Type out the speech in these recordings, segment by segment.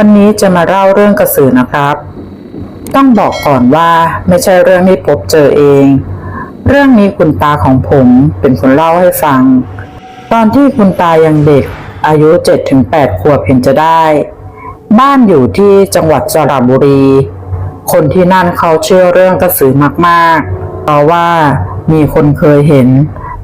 วันนี้จะมาเล่าเรื่องกระสือนะครับ ต้องบอกก่อนว่าไม่ใช่เรื่องที่พบเจอเอง เรื่องนี้คุณตาของผมเป็นคนเล่าให้ฟัง ตอนที่คุณตายังเด็กอายุ 7-8 ขวบเห็นจะได้ บ้านอยู่ที่จังหวัดสระบุรี คนที่นั่นเขาเชื่อเรื่องกระสือมากๆ เพราะว่ามีคนเคยเห็น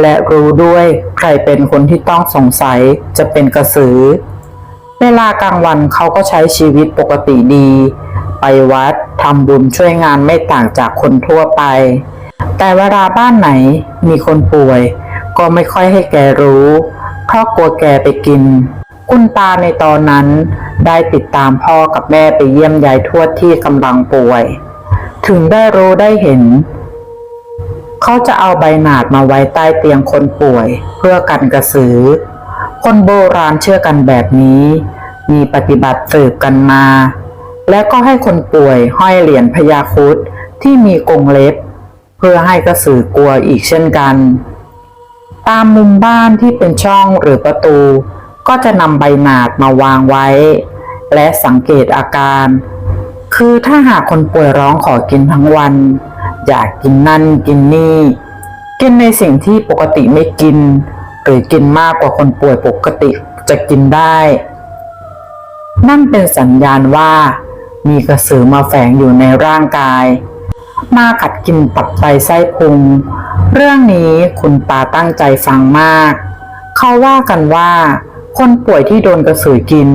และรู้ด้วยใครเป็นคนที่ต้องสงสัยจะเป็นกระสือ เวลากลางวันเขาก็ใช้ชีวิตปกติดี ไปวัดทำบุญช่วยงานไม่ต่างจากคนทั่วไป แต่เวลาบ้านไหนมีคนป่วย ก็ไม่ค่อยให้แกรู้ เพราะกลัวแกไปกิน คุณตาในตอนนั้นได้ติดตามพ่อกับแม่ไปเยี่ยมยายทวดที่กำลังป่วย ถึงได้รู้ได้เห็น เขาจะเอาใบหนาดมาไว้ใต้เตียงคนป่วย เพื่อกันกระสือ คนโบราณเชื่อกันแบบนี้ มีปฏิบัติสืบกันมา และก็ให้คนป่วยห้อยเหรียญพญาครุดที่มีกรงเล็บ เพื่อให้กระสือกลัวอีกเช่นกัน ตามมุมบ้านที่เป็นช่องหรือประตู ก็จะนำใบหนาดมาวางไว้ และสังเกตอาการ คือถ้าหากคนป่วยร้องขอกินทั้งวัน อยากกินนั่นกินนี่ กินในสิ่งที่ปกติไม่กิน หรือกินมากกว่าคนป่วยปกติจะกินได้ นั่นเป็นสัญญาณว่า มีกระสือมาแฝงอยู่ในร่างกาย มากัดกินตับไตไส้พุง เรื่องนี้คุณตาตั้งใจฟังมาก เขาว่ากันว่า คนป่วยที่โดนกระสือกิน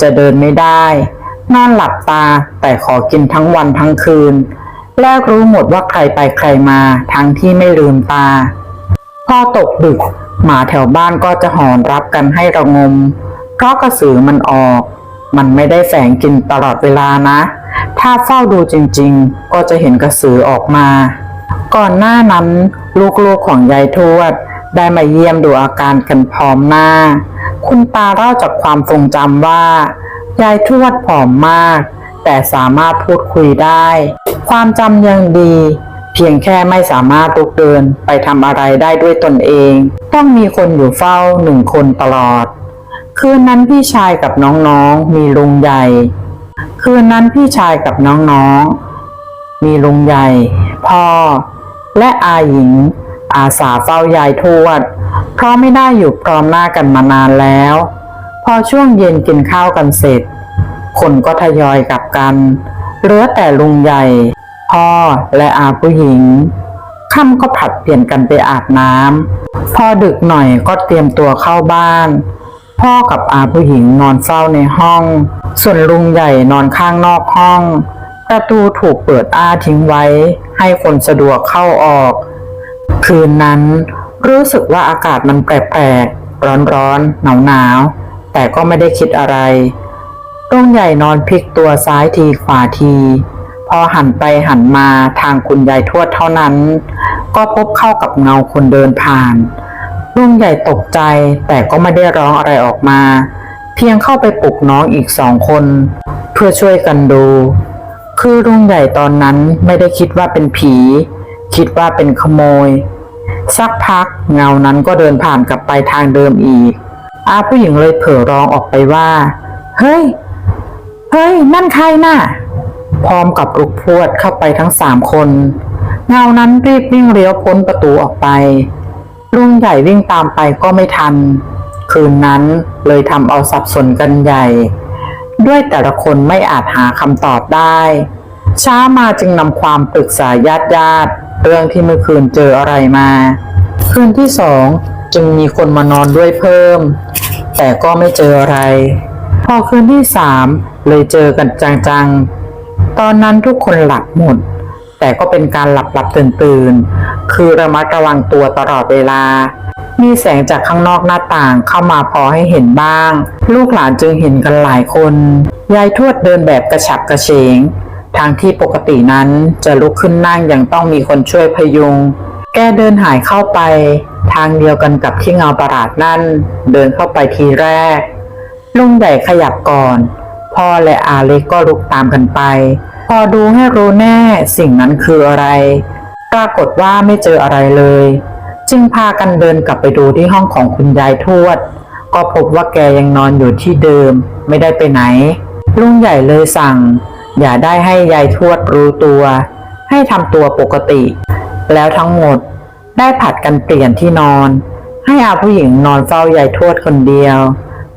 จะเดินไม่ได้ นอนหลับตาแต่ขอกินทั้งวันทั้งคืน แลกรู้หมดว่าใครไปใครมาทั้งที่ไม่ลืมตา พอตกดึกหมาแถวบ้านก็จะหอนรับกันให้ระงม เพราะกระสือมันออก มันไม่ได้แฝงกินตลอดเวลานะ ถ้าเฝ้าดูจริงๆ ก็จะเห็นกระสือออกมา ก่อนหน้านั้นลูกๆของยายทวด ได้มาเยี่ยมดูอาการกันพร้อมหน้า คุณตาเล่าจากความทรงจำว่า ยายทวดผอมมาก แต่สามารถพูดคุยได้ ความจำยังดีเพียงแค่ไม่สามารถลุกเดินไปทำอะไรได้ด้วยตนเอง ต้องมีคนอยู่เฝ้าหนึ่งคนตลอด คืนนั้นพี่ชายกับน้องๆ มีลุงใหญ่ คืนนั้นพี่ชายกับน้องๆ มีลุงใหญ่ พ่อ และอาหญิง อาสาเฝ้ายายทวด เพราะไม่ได้อยู่พร้อมหน้ากันมานานแล้ว พอช่วงเย็นกินข้าวกันเสร็จ คนก็ทยอยกลับกัน เหลือแต่ลุงใหญ่ พ่อและอาผู้หญิงค่ำก็ผลัดเปลี่ยนกันไปอาบน้ำพอดึกหน่อยก็เตรียมตัวเข้าบ้าน พ่อกับอาผู้หญิงนอนเฝ้าในห้อง ส่วนลุงใหญ่นอนข้างนอกห้อง ประตูถูกเปิดอ้าทิ้งไว้ ให้คนสะดวกเข้าออก คืนนั้นรู้สึกว่าอากาศมันแปลกๆ ร้อนๆ หนาวๆ แต่ก็ไม่ได้คิดอะไรลุงใหญ่นอนพลิกตัวซ้ายทีขวาที พอหันไปหันมาทางคุณยายทวดเท่านั้น ก็พบเข้ากับเงาคนเดินผ่าน ลุงใหญ่ตกใจแต่ก็ไม่ได้ร้องอะไรออกมา เพียงเข้าไปปลุกน้องอีกสองคน เพื่อช่วยกันดู คือลุงใหญ่ตอนนั้นไม่ได้คิดว่าเป็นผี คิดว่าเป็นขโมย สักพักเงานั้นก็เดินผ่านกลับไปทางเดิมอีก อาผู้หญิงเลยเผลอร้องออกไปว่า เฮ้ย เฮ้ย นั่นใครน่ะ พร้อมกับลุกพวดเข้าไปทั้งสามคน เงานั้นรีบวิ่งเลี้ยวพ้นประตูออกไป ลุงใหญ่วิ่งตามไปก็ไม่ทัน คืนนั้นเลยทำเอาสับสนกันใหญ่ ด้วยแต่ละคนไม่อาจหาคำตอบได้ ช้ามาจึงนำความปรึกษาญาติญาติๆเรื่องที่เมื่อคืนเจออะไรมา คืนที่สองจึงมีคนมานอนด้วยเพิ่ม แต่ก็ไม่เจออะไร พอคืนที่สามเลยเจอกันจังๆ ตอนนั้นทุกคนหลับหมด แต่ก็เป็นการหลับหลับตื่นตื่น คือระมัดระวังตัวตลอดเวลา มีแสงจากข้างนอกหน้าต่างเข้ามาพอให้เห็นบ้าง ลูกหลานจึงเห็นกันหลายคน ยายทวดเดินแบบกระฉับกระเฉง ทางที่ปกตินั้นจะลุกขึ้นนั่งยังต้องมีคนช่วยพยุง แกเดินหายเข้าไป ทางเดียวกันกับที่เงาประหลาดนั่น เดินเข้าไปทีแรก ลุงใหญ่ขยับก่อน พ่อและอาเล็กก็ลุกตามกันไป พอดูให้รู้แน่สิ่งนั้นคืออะไร ปรากฏว่าไม่เจออะไรเลย จึงพากันเดินกลับไปดูที่ห้องของคุณยายทวด ก็พบว่าแกยังนอนอยู่ที่เดิม ไม่ได้ไปไหน ลุงใหญ่เลยสั่ง อย่าได้ให้ยายทวดรู้ตัว ให้ทำตัวปกติ แล้วทั้งหมดได้ผัดกันเปลี่ยนที่นอน ให้อาผู้หญิงนอนเฝ้ายายทวดคนเดียว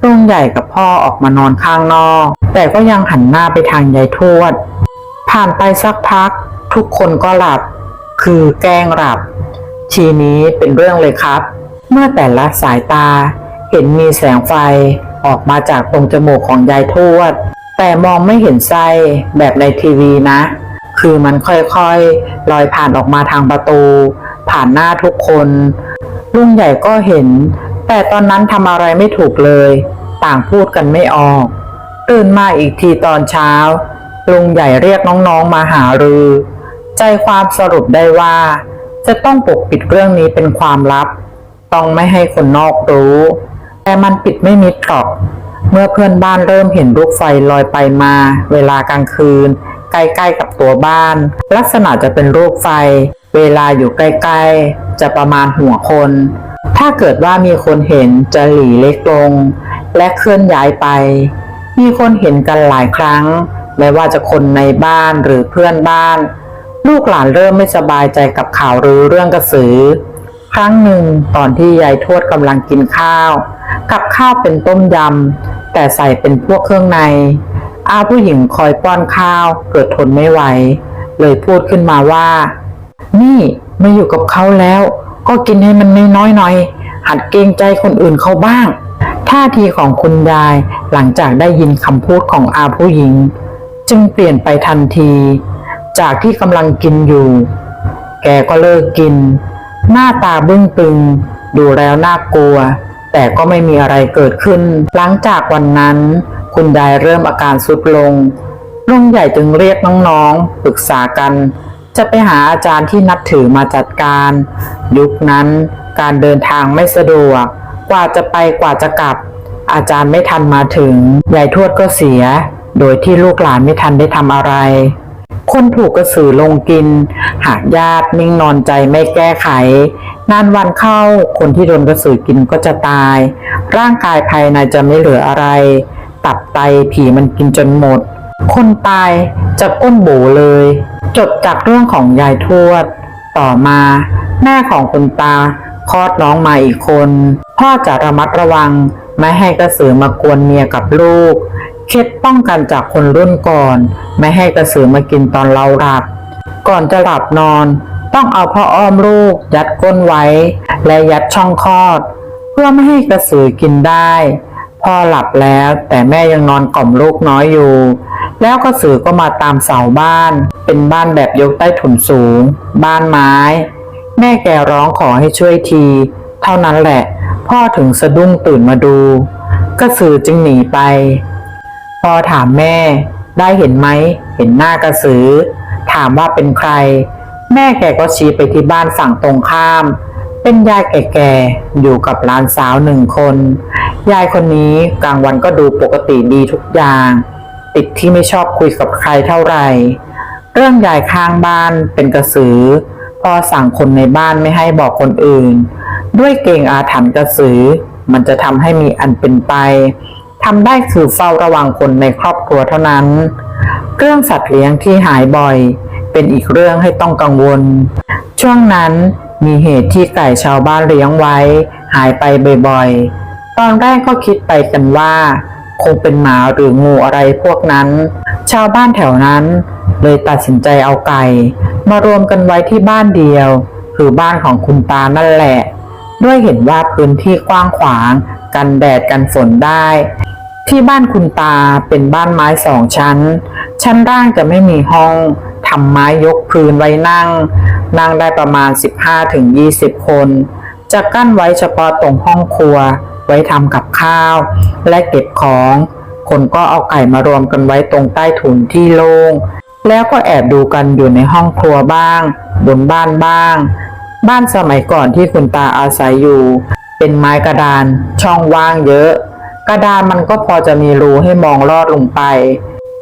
ลุงใหญ่กับพ่อออกมานอนข้างนอก แต่ก็ยังหันหน้าไปทางยายทวด ผ่านไปสักพัก ทุกคนก็หลับ คือแกล้งหลับ ทีนี้เป็นเรื่องเลยครับ เมื่อแต่ละสายตา เห็นมีแสงไฟออกมาจากตรงจมูกของยายทวด แต่มองไม่เห็นไส้แบบในทีวีนะ คือมันค่อยๆลอยผ่านออกมาทางประตู ผ่านหน้าทุกคนลุงใหญ่ก็เห็น แต่ตอนนั้นทำอะไรไม่ถูกเลย ต่างพูดกันไม่ออกตื่นมาอีกทีตอนเช้าลุงใหญ่เรียกน้องๆมาหารือ ใจความสรุปได้ว่า จะต้องปกปิดเรื่องนี้เป็นความลับ ต้องไม่ให้คนนอกรู้ แต่มันปิดไม่มิดหรอก เมื่อเพื่อนบ้านเริ่มเห็นลูกไฟลอยไปมา เวลากลางคืน ใกล้ๆกับตัวบ้าน ลักษณะจะเป็นรูปไฟ เวลาอยู่ใกล้ๆ จะประมาณหัวคน ถ้าเกิดว่ามีคนเห็นจะหลีเล็กลง และเคลื่อนย้ายไป มีคนเห็นกันหลายครั้ง ไม่ว่าจะคนในบ้านหรือเพื่อนบ้าน ลูกหลานเริ่มไม่สบายใจกับข่าวหรือเรื่องกระสือ ครั้งหนึ่งตอนที่ยายทวดกำลังกินข้าว กับข้าวเป็นต้มยำ แต่ใส่เป็นพวกเครื่องในอาผู้หญิงคอยป้อนข้าวเกิดทนไม่ไหว เลยพูดขึ้นมาว่า นี่มาอยู่กับเขาแล้ว ก็กินให้มันน้อยๆหน่อย หัดเกรงใจคนอื่นเขาบ้าง ท่าทีของคุณยายหลังจากได้ยินคำพูดของอาผู้หญิง จึงเปลี่ยนไปทันที จากที่กำลังกินอยู่ แกก็เลิกกิน หน้าตาบึ้งตึง ดูแล้วน่ากลัว แต่ก็ไม่มีอะไรเกิดขึ้น หลังจากวันนั้น คุณยายเริ่มอาการสุดลงลุงใหญ่จึงเรียกน้องๆปรึกษากัน จะไปหาอาจารย์ที่นับถือมาจัดการ ยุคนั้นการเดินทางไม่สะดวก กว่าจะไปกว่าจะกลับ อาจารย์ไม่ทันมาถึงยายทวดก็เสีย โดยที่ลูกหลานไม่ทันได้ทำอะไร คนถูกกระสือลงกิน หากญาตินิ่งนอนใจไม่แก้ไข นานวันเข้าคนที่โดนกระสือกินก็จะตาย ร่างกายภายในจะไม่เหลืออะไร ตับไตผีมันกินจนหมด คนตายจะก้นโบเลย จบจากเรื่องของยายทวด ต่อมา แม่ของคุณตาคลอดน้องมาอีกคน พ่อจะระมัดระวัง ไม่ให้กระสือมากวนเมียกับลูก เคล็ดป้องกันจากคนรุ่นก่อน ไม่ให้กระสือมากินตอนเราหลับ ก่อนจะหลับนอน ต้องเอาพ่ออ้อมลูก ยัดก้นไว้ และยัดช่องคลอด เพื่อไม่ให้กระสือกินได้พ่อหลับแล้วแต่แม่ยังนอนกล่อมลูกน้อยอยู่ แล้วกระสือก็มาตามเสาบ้าน เป็นบ้านแบบยกใต้ถุนสูง บ้านไม้ แม่แกร้องขอให้ช่วยที เท่านั้นแหละ พ่อถึงสะดุ้งตื่นมาดู กระสือจึงหนีไป พอถามแม่ ได้เห็นไหม เห็นหน้ากระสือ ถามว่าเป็นใคร แม่แกก็ชี้ไปที่บ้านฝั่งตรงข้าม เป็นยายแก่ๆ อยู่กับหลานสาวหนึ่งคน ยายคนนี้กลางวันก็ดูปกติดีทุกอย่าง ติดที่ไม่ชอบคุยกับใครเท่าไหร่เรื่องยายข้างบ้านเป็นกระสือพ่อสั่งคนในบ้านไม่ให้บอกคนอื่น ด้วยเกงอาถรรพ์กระสือ มันจะทำให้มีอันเป็นไป ทำได้คือเฝ้าระวังคนในครอบครัวเท่านั้น เรื่องสัตว์เลี้ยงที่หายบ่อย เป็นอีกเรื่องให้ต้องกังวล ช่วงนั้นมีเหตุที่ไก่ชาวบ้านเลี้ยงไว้ หายไปบ่อยๆ ตอนแรกก็คิดไปกันว่า คงเป็นหมาหรืองูอะไรพวกนั้น ชาวบ้านแถวนั้น เลยตัดสินใจเอาไก่ มารวมกันไว้ที่บ้านเดียว คือบ้านของคุณตานั่นแหละ ด้วยเห็นว่าพื้นที่กว้างขวาง กันแดดกันฝนได้ ที่บ้านคุณตาเป็นบ้านไม้สองชั้น ชั้นล่างจะไม่มีห้องทำไม้ยกพื้นไว้นั่ง นั่งได้ประมาณ 15-20 คน จะกั้นไว้เฉพาะตรงห้องครัว ไว้ทำกับข้าว และเก็บของ คนก็เอาไก่มารวมกันไว้ตรงใต้ถุนที่โล่งแล้วก็แอบดูกันอยู่ในห้องครัวบ้าง บนบ้านบ้าง บ้านสมัยก่อนที่คุณตาอาศัยอยู่ เป็นไม้กระดานช่องว่างเยอะ กระดานมันก็พอจะมีรูให้มองลอดลงไป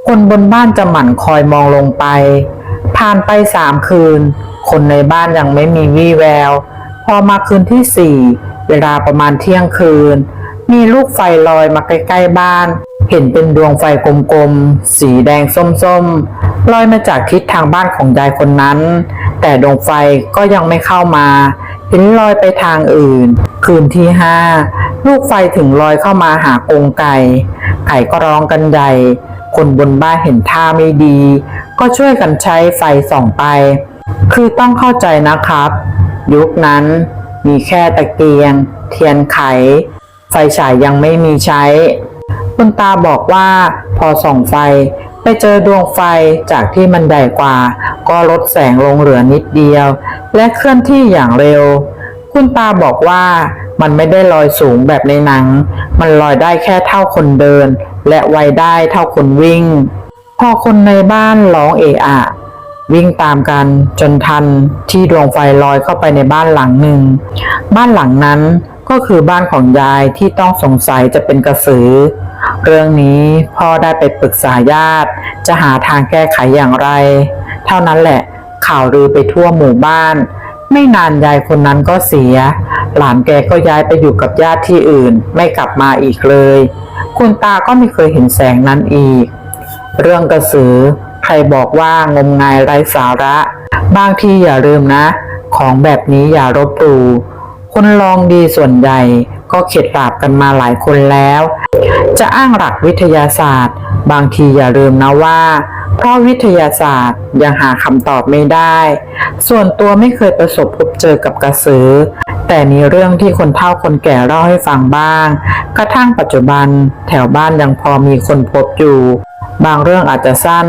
คนบนบ้านจะหมั่นคอยมองลงไป ผ่านไปสามคืน คนในบ้านยังไม่มีวี่แวว พอมาคืนที่สี่เวลาประมาณเที่ยงคืน มีลูกไฟลอยมาใกล้ๆบ้าน เห็นเป็นดวงไฟกลมๆ สีแดงส้มๆ ลอยมาจากทิศทางบ้านของยายคนนั้น แต่ดวงไฟก็ยังไม่เข้ามา เห็นลอยไปทางอื่น คืนที่ห้า ลูกไฟถึงลอยเข้ามาหากงไก่ไก่ก็ร้องกันใหญ่ คนบนบ้านเห็นท่าไม่ดี ก็ช่วยกันใช้ไฟส่องไป คือต้องเข้าใจนะครับ ยุคนั้นมีแค่ตะเกียง เทียนไข ไฟฉายยังไม่มีใช้ คุณตาบอกว่าพอส่องไฟไปเจอดวงไฟจากที่มันใหญ่กว่า ก็ลดแสงลงเหลือนิดเดียว และเคลื่อนที่อย่างเร็ว คุณตาบอกว่า มันไม่ได้ลอยสูงแบบในหนัง มันลอยได้แค่เท่าคนเดิน และไวได้เท่าคนวิ่ง พอคนในบ้านร้องเอะอะ วิ่งตามกันจนทันที่ดวงไฟลอยเข้าไปในบ้านหลังหนึ่ง บ้านหลังนั้นก็คือบ้านของยายที่ต้องสงสัยจะเป็นกระสือ เรื่องนี้พ่อได้ไปปรึกษาญาติ จะหาทางแก้ไขอย่างไร เท่านั้นแหละข่าวลือไปทั่วหมู่บ้าน ไม่นานยายคนนั้นก็เสีย หลานแกก็ย้ายไปอยู่กับญาติที่อื่น ไม่กลับมาอีกเลย คุณตาก็ไม่เคยเห็นแสงนั้นอีก เรื่องกระสือ ใครบอกว่างมงายไร้สาระ บางทีอย่าลืมนะ ของแบบนี้อย่ารบหลู่คนลองดีส่วนใหญ่ ก็เข็ดหลาบกันมาหลายคนแล้ว จะอ้างหลักวิทยาศาสตร์ บางทีอย่าลืมนะว่า เพราะวิทยาศาสตร์ยังหาคำตอบไม่ได้ ส่วนตัวไม่เคยประสบพบเจอกับกระสือ แต่มีเรื่องที่คนเฒ่าคนแก่เล่าให้ฟังบ้าง กระทั่งปัจจุบันแถวบ้านยังพอมีคนพบอยู่ บางเรื่องอาจจะสั้น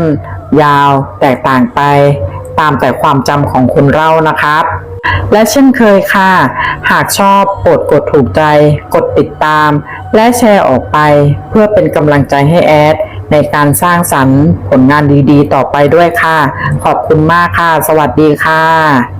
ยาวแตกต่างไป ตามแต่ความจำของคนเล่านะครับ และเช่นเคยค่ะ หากชอบโปรดกดถูกใจ กดติดตาม และแชร์ออกไป เพื่อเป็นกำลังใจให้แอด ในการสร้างสรรค์ผลงานดีๆ ต่อไปด้วยค่ะ ขอบคุณมากค่ะ สวัสดีค่ะ